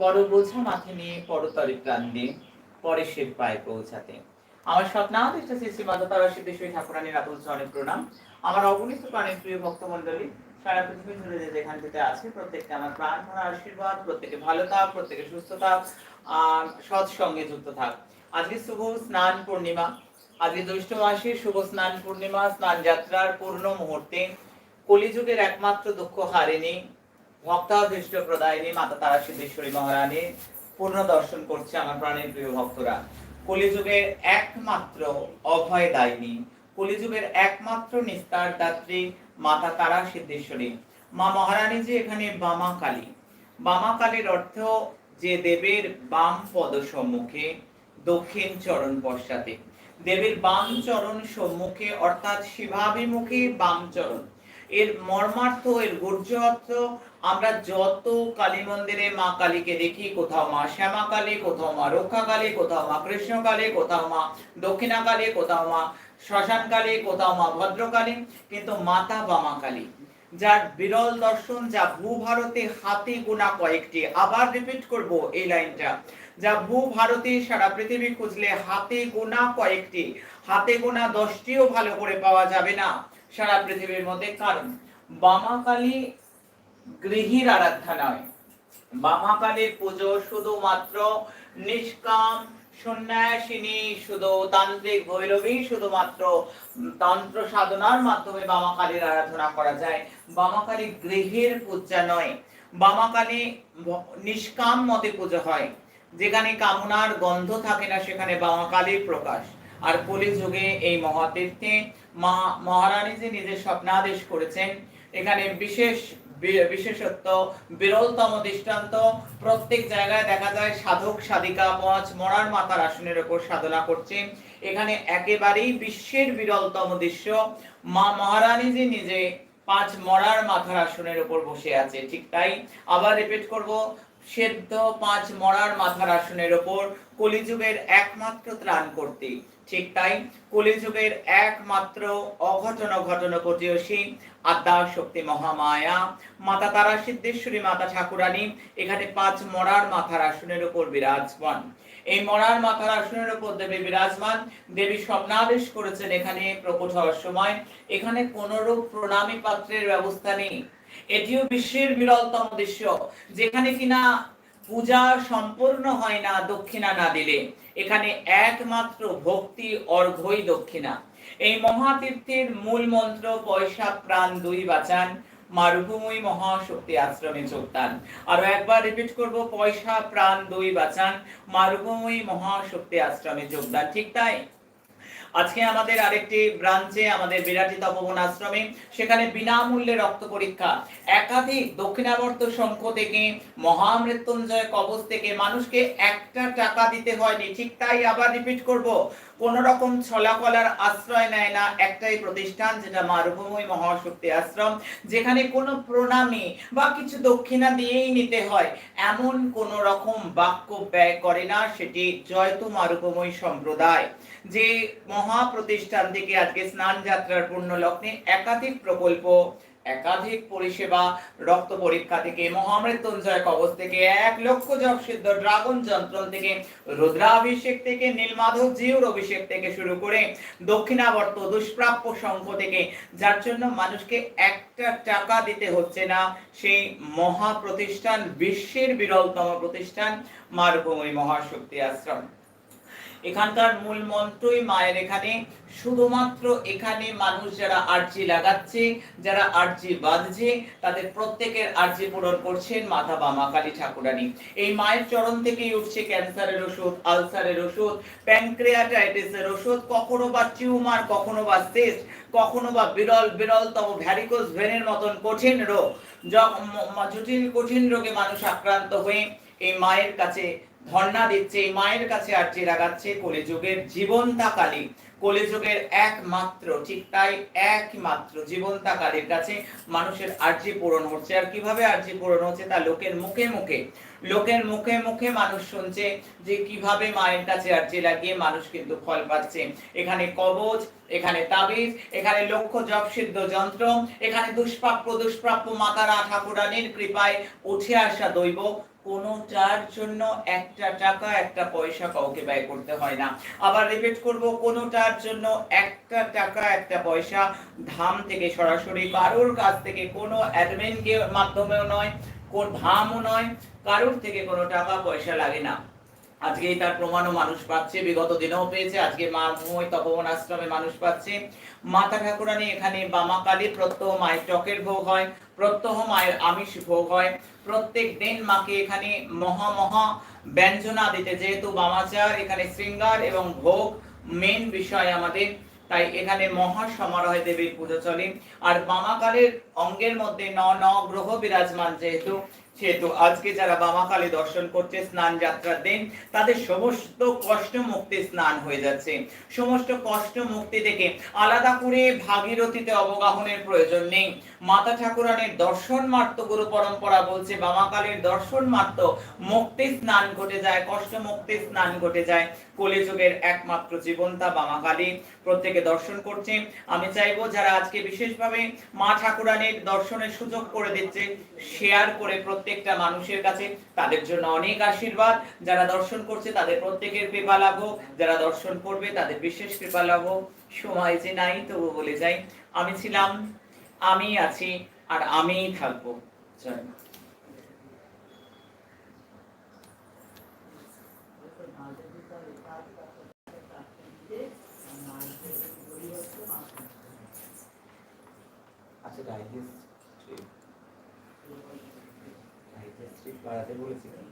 পর বোঝা মাথে নিয়ে পরতরে প্রাণ দিয়ে সে পায়ে পৌঁছাতে। আমার স্বপ্নাদিষ্ট শ্রী শ্রী মাতা তারা সিদ্ধেশ্বরী ঠাকুরানীর আতুল চরণে প্রণাম। আমার অগণিত প্রাণের প্রিয় ভক্তমণ্ডলী, সারা পৃথিবী জুড়ে যে যেখান থেকে আছে প্রত্যেককে আমার প্রাণ ভরা আশীর্বাদ, প্রত্যেকে ভালো থাক, প্রত্যেকে সুস্থ থাক, আর সৎসঙ্গে যুক্ত থাক। আজকে শুভ স্নান পূর্ণিমা। আজকে জ্যৈষ্ঠ মাসে শুভ স্নান পূর্ণিমা স্নান যাত্রার পূর্ণ মুহূর্তে। কলিযুগের একমাত্র দুঃখ হারিনি। ভক্তাভীষ্ট প্রদায়িনী, মাতা তারা সিদ্ধেশ্বরী মহারানী, পূর্ণ দর্শন করছে আমার প্রাণের প্রিয় ভক্তরা। কলিযুগের একমাত্র অভয় দায়িনী, কলিযুগের একমাত্র নিস্তার দাত্রী, মাতা তারা সিদ্ধেশ্বরী মা মহারানী যে এখানে বামা কালী বামা কালীর অর্থ যে দেবের বাম পদ সম্মুখে দক্ষিণ চরণ পশ্চাতে। দেবীর বাম চরণ সম্মুখে অর্থাৎ শিভাভিমুখী বাম চরণ। এর মর্মার্থ, এর গুর্জ অর্থ আমরা যত কালী মন্দিরে মা কালীকে দেখি, কোথাও মা শ্যামা কালী, কোথাও মা রক্ষা কালী, কোথাও মা কৃষ্ণ কালী, কোথাও মা দক্ষিণা কালী, কোথাও মা শ্মশান কালী, কোথাও মা ভদ্রকালী কিন্তু মাতা বামা কালী, যার বিরল দর্শন, যা ভূভারতে হাতে গোনা কয়েকটি, আবার রিপিট করব এই লাইনটা, যা ভূভারতে সারা পৃথিবী খুঁজলে হাতে গোনা কয়েকটি, হাতে গোনা দশটিও ভালো করে পাওয়া যাবে না সারা পৃথিবীর মধ্যে, কারণ বামাকালী গৃহীর আরাধ্যা নয়। বামাকালীর পুজো শুধুমাত্র নিষ্কাম সন্ন্যাসিনী, শুধু তান্ত্রিক ভৈরবী, শুধুমাত্র তন্ত্র সাধনার মাধ্যমে বামাকালীর আরাধনা করা যায়। বামাকালী গৃহের পূজা নয়, বামাকালী নিষ্কাম মতে পুজো হয়। যেখানে কামনার গন্ধ থাকে না, সেখানে বামাকালীর প্রকাশ। আর কলি যুগে এই মহাতীর্থে মা মহারানী যে নিজের স্বপ্নাদেশ করেছেন, এখানে বিশেষ বিশেষত্ব, বিরলতম দৃষ্টান্ত। প্রত্যেক জায়গায় দেখা যায় সাধক, সাধিকা পাঁচ মরার মাতার আসনের ওপর সাধনা করছে। এখানে একেবারেই বিশ্বের বিরলতম দৃশ্য। মা মহারানীজি নিজে পাঁচ মরার মাথার আসনের উপর বসে আছে, ঠিক তাই আবার রিপিট করব। সেদ্ধ পাঁচ মরার মাথার আসনের ওপর কলিযুগের একমাত্র ত্রাণ করতে ঠিক তাই কলিযুগের একমাত্র অঘটন ঘটন প্রতিয়সী আদ্যা শক্তি মহামায়া। মাতা তারা সিদ্ধেশ্বরী, মাতা ঠাকুরানী, এখানে পাঁচ মরার মাথার আসনের ওপর বিরাজমান। এই মরার মাথার আসনের ওপর দেবী বিরাজমান। দেবী স্বপ্নাদেশ করেছেন এখানে প্রকট হওয়ার সময়। এখানে কোনরূপ প্রণামী পাত্রের ব্যবস্থা নেই। এটিও বিশ্বের বিরলতম দৃশ্য, যেখানে কিনা পূজা সম্পূর্ণ হয় না দক্ষিণা না দিলে। এখানে একমাত্র ভক্তি অর্ঘই দক্ষিণা। এই মহাতীর্থের মূল মন্ত্র, পয়সা, প্রাণ দুই বাঁচান, মারুভূমি মহাশক্তি আশ্রমে যোগদান আরও একবার রিপিট করব, পয়সা, প্রাণ দুই বাঁচান, মারুভূমি মহাশক্তি আশ্রমে যোগদান ঠিক তাই? আজকে আমাদের আরেকটি ব্রাঞ্চে আমাদের বিরাটি তপবন আশ্রমে, সেখানে বিনামূল্যে রক্ত পরীক্ষা। একাধিক দক্ষিণাবর্ত শঙ্খ থেকে মহামৃত্যুঞ্জয় কবচ থেকে মানুষকে একটা টাকা দিতে হয়নি। ঠিক তাই আবার রিপিট করব। কোন রকম ছলাকলার আশ্রয় নেয় না একটাই প্রতিষ্ঠান, যেটা মারুভূমি মহাশক্তি আশ্রম, যেখানে কোনো প্রণামে বা কিছু দক্ষিণা দিয়েই নিতে হয়। এমন কোন রকম বাক্য ব্যয় করে না, সেটি জয়তু মারুভূমি সম্প্রদায়। যে মহা প্রতিষ্ঠান থেকে আজকে স্নান যাত্রার পূর্ণ লগ্নে একাধিক প্রকল্প একাধিক পরিষেবা, রক্ত পরীক্ষা থেকে, মহামৃত্যুঞ্জয় কবচ থেকে, এক লক্ষ জপ সিদ্ধ ড্রাগন যন্ত্রণ থেকে, রুদ্রাভিষেক থেকে, নীলমাধব জিউর অভিষেক থেকে শুরু করে, দক্ষিণাবর্ত দুষ্প্রাপ্য শঙ্খ থেকে, যার জন্য মানুষকে একটা টাকা দিতে হচ্ছে না, সেই মহা প্রতিষ্ঠান বিশ্বের বিরলতম প্রতিষ্ঠান মারুভূমি মহাশক্তি আশ্রম। এখানকার মূল মন্ত্রই মায়ের এখানে। শুধুমাত্র এখানে মানুষ যারা আর্জি লাগাচ্ছে, যারা আর্জি বাঁধছে, তাদের প্রত্যেকের আর্জি পূরণ করছেন মাথা বা মা কালী ঠাকুরানী। এই মায়ের চরণ থেকেই উঠছে ক্যান্সারের ওষুধ, আলসারের ওষুধ, প্যানক্রিয়াটাইটিসের ওষুধ, কখনো বা টিউমার, কখনো বা সিস্ট, কখনো বা বিরল, বিরলতম ভ্যারিকোস ভেনের মতন কঠিন রোগ। জটিল, কঠিন রোগে মানুষ আক্রান্ত হয়ে এই মায়ের কাছে ধর্ণা দিচ্ছে মায়ের কাছে আর্জি লাগাচ্ছে কলিযুগের জীবন্তা কালী কলিযুগের একমাত্র, ঠিক তাই একমাত্র জীবন্তা কালীর কাছে মানুষের আর্জি পূরণ হচ্ছে। আর কীভাবে আর্জি পূরণ হচ্ছে? তা লোকের মুখে মুখে। লোকের মুখে মুখে মানুষ শুনছে যে কীভাবে মায়ের কাছে আর্জি লাগিয়ে মানুষ কিন্তু ফল পাচ্ছে। এখানে কবচ, এখানে তাবিজ, এখানে লক্ষ্য জপ সিদ্ধ যন্ত্র, এখানে দুষ্প্রাপ্য দুষ্প্রাপ্য মাতারা ঠাকুরানীর কৃপায় উঠে আসা দৈব। কোনোটার জন্য একটা টাকা, একটা পয়সা কাউকে ব্যয় করতে হয় না। আবার রিপিট করব কোনোটার জন্য একটা টাকা, একটা পয়সা ধাম থেকে সরাসরি, কারোর কাছ থেকে কোনো অ্যাডমিনকে মাধ্যমেও নয়, কোন ধামও নয়, কারোর থেকে কোনো টাকা, পয়সা লাগে না। আজকেই তার প্রমাণও মানুষ পাচ্ছে, বিগত দিনেও পেয়েছে, আজকে মা ময় তপবন আশ্রমে মানুষ পাচ্ছে। মাতা ঠাকুরানি এখানে বামা কালী প্রত্যহ মায়ের টকের ভোগ হয়, প্রত্যহ মায়ের আমিষ ভোগ হয়। প্রত্যেক দিন মাকে এখানে মহা মহা ব্যঞ্জনা দিতে। যেহেতু বামাচার এখানে শৃঙ্গার এবং ভোগ মেন বিষয় আমাদের, তাই এখানে মহা সমারোহে দেবীর পুজো চলে। আর বামাকালের অঙ্গের মধ্যে ন ন গ্রহ বিরাজমান যেহেতু সেহেতু আজকে যারা বামাকালী দর্শন করছে, স্নান যাত্রার দিন, তাদের সমস্ত কষ্ট মুক্তি স্নান হয়ে যাচ্ছে। সমস্ত কষ্ট মুক্তি থেকে আলাদা করে ভাগীরথীতে অবগাহনের প্রয়োজন নেই। মাতা ঠাকুরানের দর্শন মাত্র, গুরু পরম্পরা বলছে বামাকালীর দর্শন মাত্র, মুক্তি স্নান ঘটে যায়, কষ্ট মুক্তি স্নান ঘটে যায়। কলিযুগের একমাত্র জীবনতা বামাকালী প্রত্যেকে দর্শন করছে। আমি চাইব যারা আজকে বিশেষভাবে মা ঠাকুরানীর দর্শনের সুযোগ করে দিচ্ছে শেয়ার করে প্রত্যেকটা মানুষের কাছে। তাদের জন্য অনেক আশীর্বাদ। যারা দর্শন করছে, তাদের প্রত্যেকের কৃপা লাভ যারা দর্শন করবে, তাদের বিশেষ কৃপা লাভ সময় যে নাই তবু বলে যাই, আমি ছিলাম, আমি আছি, আর আমিই থাকব। জয় আচ্ছা ডাইজেস্ট ডাইজেস্ট বাড়াতে বলেছিলাম